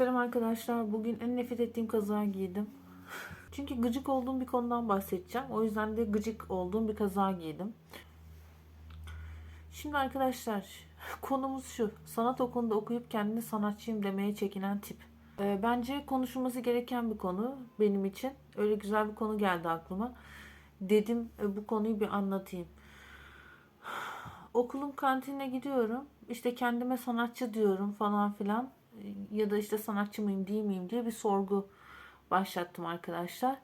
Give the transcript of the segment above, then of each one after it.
Selam arkadaşlar. Bugün en nefret ettiğim kazağı giydim. Çünkü gıcık olduğum bir konudan bahsedeceğim. O yüzden de gıcık olduğum bir kazağı giydim. Şimdi arkadaşlar konumuz şu. Sanat okulunda okuyup kendini sanatçıyım demeye çekinen tip. Ee, bence konuşulması gereken bir konu benim için. Öyle güzel bir konu geldi aklıma. Dedim e, bu konuyu bir anlatayım. Okulun kantinine gidiyorum. İşte kendime sanatçı diyorum falan filan. Ya da işte sanatçı mıyım değil miyim diye bir sorgu başlattım arkadaşlar.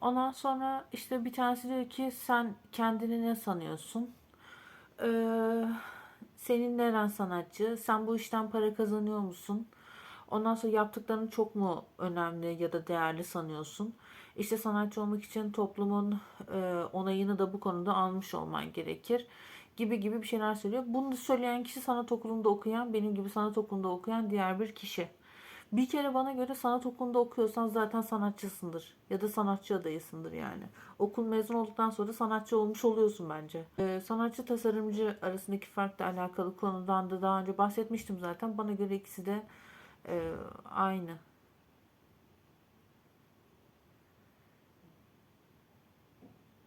Ondan sonra işte bir tanesi diyor ki sen kendini ne sanıyorsun? Ee, senin neren sanatçı? Sen bu işten para kazanıyor musun? Ondan sonra yaptıkların çok mu önemli ya da değerli sanıyorsun? İşte sanatçı olmak için toplumun e, onayını da bu konuda almış olman gerekir. Gibi gibi bir şeyler söylüyor. Bunu söyleyen kişi sanat okulunda okuyan, benim gibi sanat okulunda okuyan diğer bir kişi. Bir kere bana göre sanat okulunda okuyorsan zaten sanatçısındır. Ya da sanatçı adayısındır yani. Okul mezun olduktan sonra sanatçı olmuş oluyorsun bence. Ee, sanatçı tasarımcı arasındaki farkla alakalı konudan da daha önce bahsetmiştim zaten. Bana göre ikisi de e, aynı.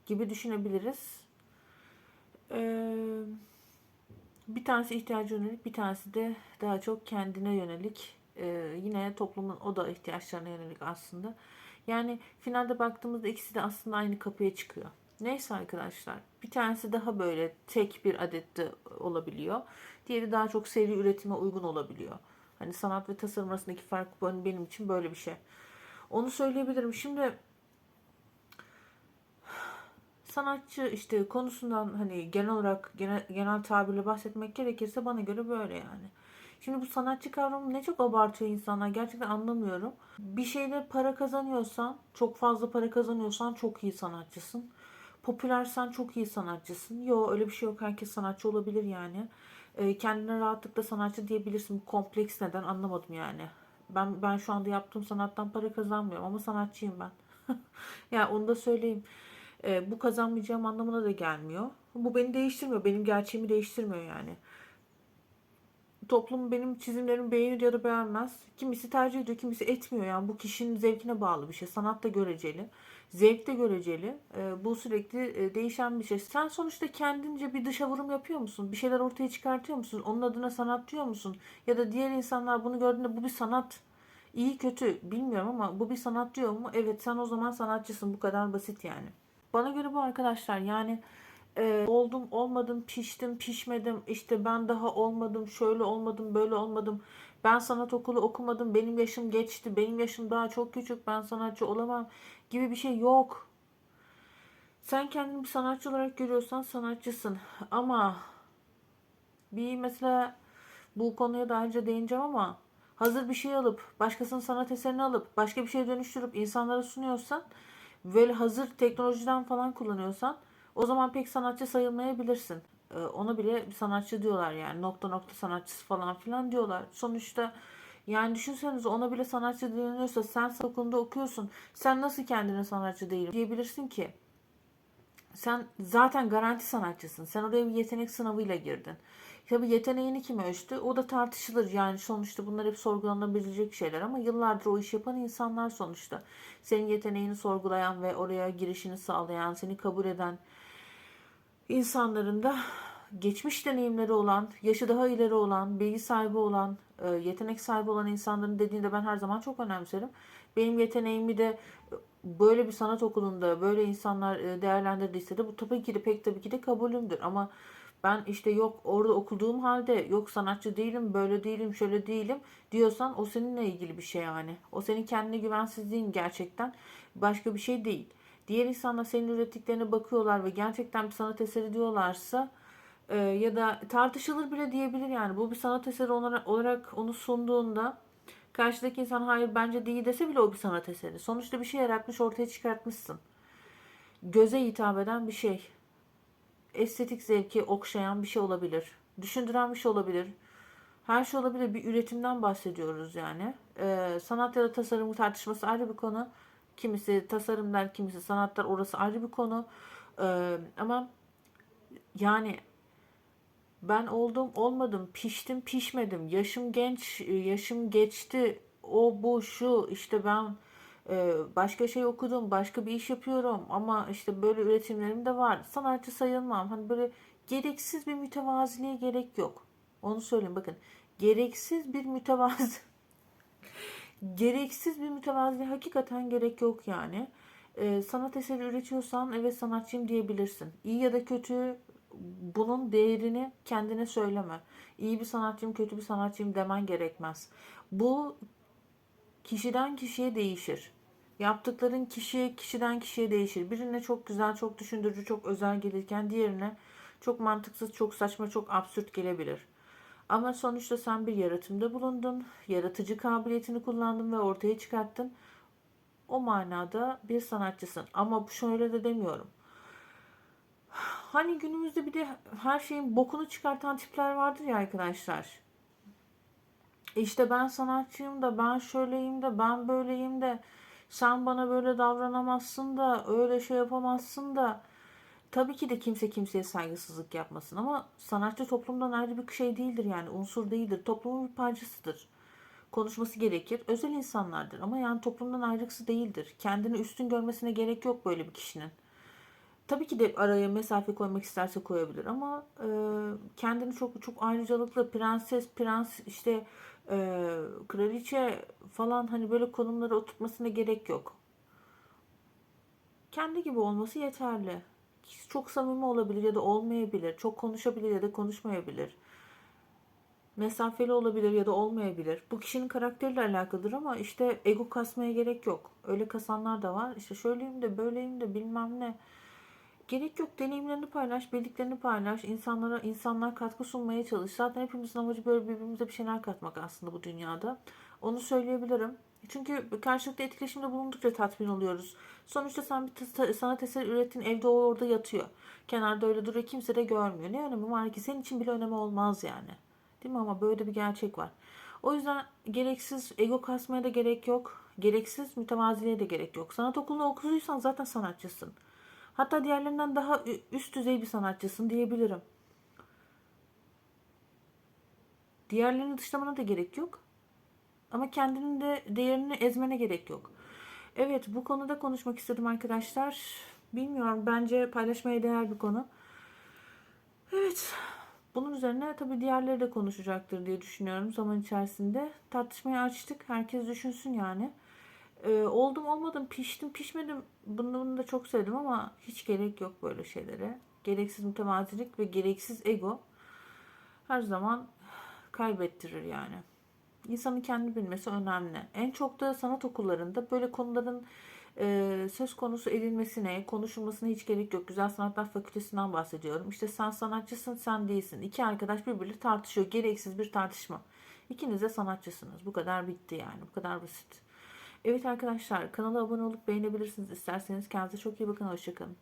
Gibi düşünebiliriz. Ee, bir tanesi ihtiyacı yönelik, bir tanesi de daha çok kendine yönelik. Ee, yine toplumun o da ihtiyaçlarına yönelik aslında. Yani finalde baktığımızda ikisi de aslında aynı kapıya çıkıyor. Neyse arkadaşlar. Bir tanesi daha böyle tek bir adette olabiliyor. Diğeri daha çok seri üretime uygun olabiliyor. Hani sanat ve tasarım arasındaki fark benim için böyle bir şey. Onu söyleyebilirim. Şimdi sanatçı işte konusundan hani genel olarak genel, genel tabirle bahsetmek gerekirse bana göre böyle yani. Şimdi bu sanatçı kavramı ne çok abartıyor insanlar. Gerçekten anlamıyorum. Bir şeyde para kazanıyorsan, çok fazla para kazanıyorsan çok iyi sanatçısın. Popülersen çok iyi sanatçısın. Yo öyle bir şey yok. Herkes sanatçı olabilir yani. E, kendine rahatlıkla sanatçı diyebilirsin. Bu kompleks neden anlamadım yani. Ben ben şu anda yaptığım sanattan para kazanmıyorum ama sanatçıyım ben. yani onu da söyleyeyim. E, bu kazanmayacağım anlamına da gelmiyor. Bu beni değiştirmiyor. Benim gerçeğimi değiştirmiyor yani. Toplum benim çizimlerimi beğenir ya da beğenmez. Kimisi tercih ediyor, kimisi etmiyor. Yani bu kişinin zevkine bağlı bir şey. Sanat da göreceli. Zevk de göreceli. E, bu sürekli e, değişen bir şey. Sen sonuçta kendince bir dışa vurum yapıyor musun? Bir şeyler ortaya çıkartıyor musun? Onun adına sanat diyor musun? Ya da diğer insanlar bunu gördüğünde bu bir sanat. İyi kötü bilmiyorum ama bu bir sanat diyor mu? Evet sen o zaman sanatçısın. Bu kadar basit yani. Bana göre bu arkadaşlar yani e, oldum olmadım piştim pişmedim işte ben daha olmadım şöyle olmadım böyle olmadım ben sanat okulu okumadım benim yaşım geçti benim yaşım daha çok küçük ben sanatçı olamam gibi bir şey yok. Sen kendini bir sanatçı olarak görüyorsan sanatçısın ama bir mesela bu konuya daha önce değineceğim ama hazır bir şey alıp başkasının sanat eserini alıp başka bir şeye dönüştürüp insanlara sunuyorsan böyle hazır teknolojiden falan kullanıyorsan o zaman pek sanatçı sayılmayabilirsin. Ee, ona bile sanatçı diyorlar yani nokta nokta sanatçısı falan filan diyorlar. Sonuçta yani düşünsenize ona bile sanatçı deniliyorsa sen okulunda okuyorsun. Sen nasıl kendine sanatçı değilim diyebilirsin ki? Sen zaten garanti sanatçısın. Sen oraya bir yetenek sınavıyla girdin. Tabi yeteneğini kim ölçtü? O da tartışılır. Yani sonuçta bunlar hep sorgulanabilecek şeyler ama yıllardır o iş yapan insanlar sonuçta. Senin yeteneğini sorgulayan ve oraya girişini sağlayan, seni kabul eden insanların da geçmiş deneyimleri olan, yaşı daha ileri olan, bilgi sahibi olan, e, yetenek sahibi olan insanların dediğinde ben her zaman çok önemserim. Benim yeteneğimi de böyle bir sanat okulunda böyle insanlar e, değerlendirdiyse de bu tabii ki de pek tabii ki de kabulümdür. Ama ben işte yok orada okuduğum halde yok sanatçı değilim, böyle değilim, şöyle değilim diyorsan o seninle ilgili bir şey yani. O senin kendine güvensizliğin gerçekten başka bir şey değil. Diğer insanlar senin ürettiklerine bakıyorlar ve gerçekten bir sanat eseri diyorlarsa e, ya da tartışılır bile diyebilir yani. Bu bir sanat eseri olarak, olarak onu sunduğunda karşıdaki insan hayır bence değil dese bile o bir sanat eseri. Sonuçta bir şey yaratmış ortaya çıkartmışsın. Göze hitap eden bir şey. Estetik zevki okşayan bir şey olabilir. Düşündüren bir şey olabilir. Her şey olabilir. Bir üretimden bahsediyoruz yani. Ee, sanat ya da tasarım tartışması ayrı bir konu. Kimisi tasarım der, kimisi sanatlar orası ayrı bir konu. Ee, ama yani ben oldum olmadım, piştim pişmedim, yaşım genç, yaşım geçti o bu şu işte ben e, başka şey okudum, başka bir iş yapıyorum ama işte böyle üretimlerim de var. Sanatçı sayılmam. Hani böyle gereksiz bir mütevaziliğe gerek yok. Onu söyleyeyim bakın. Gereksiz bir mütevazi gereksiz bir mütevaziliğe hakikaten gerek yok yani. Ee, sanat eseri üretiyorsan evet sanatçıyım diyebilirsin. İyi ya da kötü bunun değerini kendine söyleme. İyi bir sanatçıyım, kötü bir sanatçıyım demen gerekmez. Bu kişiden kişiye değişir. Yaptıkların kişi kişiden kişiye değişir. Birine çok güzel, çok düşündürücü, çok özel gelirken diğerine çok mantıksız, çok saçma, çok absürt gelebilir. Ama sonuçta sen bir yaratımda bulundun, yaratıcı kabiliyetini kullandın ve ortaya çıkarttın. O manada bir sanatçısın. Ama şöyle de demiyorum. Hani günümüzde bir de her şeyin bokunu çıkartan tipler vardır ya arkadaşlar. İşte ben sanatçıyım da ben şöyleyim de ben böyleyim de sen bana böyle davranamazsın da öyle şey yapamazsın da. Tabii ki de kimse kimseye saygısızlık yapmasın ama sanatçı toplumdan ayrı bir şey değildir yani unsur değildir. Toplumun bir parçasıdır. Konuşması gerekir özel insanlardır ama yani toplumdan ayrıksı değildir. Kendini üstün görmesine gerek yok böyle bir kişinin tabii ki de araya mesafe koymak isterse koyabilir ama e, kendini çok çok ayrıcalıklı prenses prens işte e, kraliçe falan hani böyle konumlara oturtmasına gerek yok. Kendi gibi olması yeterli. Çok samimi olabilir ya da olmayabilir. Çok konuşabilir ya da konuşmayabilir. Mesafeli olabilir ya da olmayabilir. Bu kişinin karakteriyle alakalıdır ama işte ego kasmaya gerek yok. Öyle kasanlar da var. İşte şöyleyim de böyleyim de bilmem ne. Gerek yok. Deneyimlerini paylaş, bildiklerini paylaş. insanlara insanlar katkı sunmaya çalış. Zaten hepimizin amacı böyle birbirimize bir şeyler katmak aslında bu dünyada. Onu söyleyebilirim. Çünkü karşılıklı etkileşimde bulundukça tatmin oluyoruz. Sonuçta sen bir t- sanat eseri ürettin, evde o orada yatıyor. Kenarda öyle duruyor, kimse de görmüyor. Ne önemi var ki? Senin için bile önemi olmaz yani. Değil mi? Ama böyle bir gerçek var. O yüzden gereksiz ego kasmaya da gerek yok. Gereksiz mütevaziliğe de gerek yok. Sanat okulunu okuduysan zaten sanatçısın. Hatta diğerlerinden daha üst düzey bir sanatçısın diyebilirim. Diğerlerini dışlamana da gerek yok. Ama kendinin de değerini ezmene gerek yok. Evet bu konuda konuşmak istedim arkadaşlar. Bilmiyorum bence paylaşmaya değer bir konu. Evet bunun üzerine tabii diğerleri de konuşacaktır diye düşünüyorum zaman içerisinde. Tartışmayı açtık. Herkes düşünsün yani. Ee, oldum olmadım piştim pişmedim bunu, bunu da çok söyledim ama hiç gerek yok böyle şeylere. Gereksiz mütevazilik ve gereksiz ego her zaman kaybettirir yani. İnsanın kendi bilmesi önemli. En çok da sanat okullarında böyle konuların e, söz konusu edilmesine, konuşulmasına hiç gerek yok. Güzel Sanatlar Fakültesinden bahsediyorum. İşte sen sanatçısın, sen değilsin. İki arkadaş birbiriyle tartışıyor. Gereksiz bir tartışma. İkiniz de sanatçısınız. Bu kadar bitti yani. Bu kadar basit. Evet arkadaşlar kanala abone olup beğenebilirsiniz isterseniz. Kendinize çok iyi bakın. Hoşçakalın.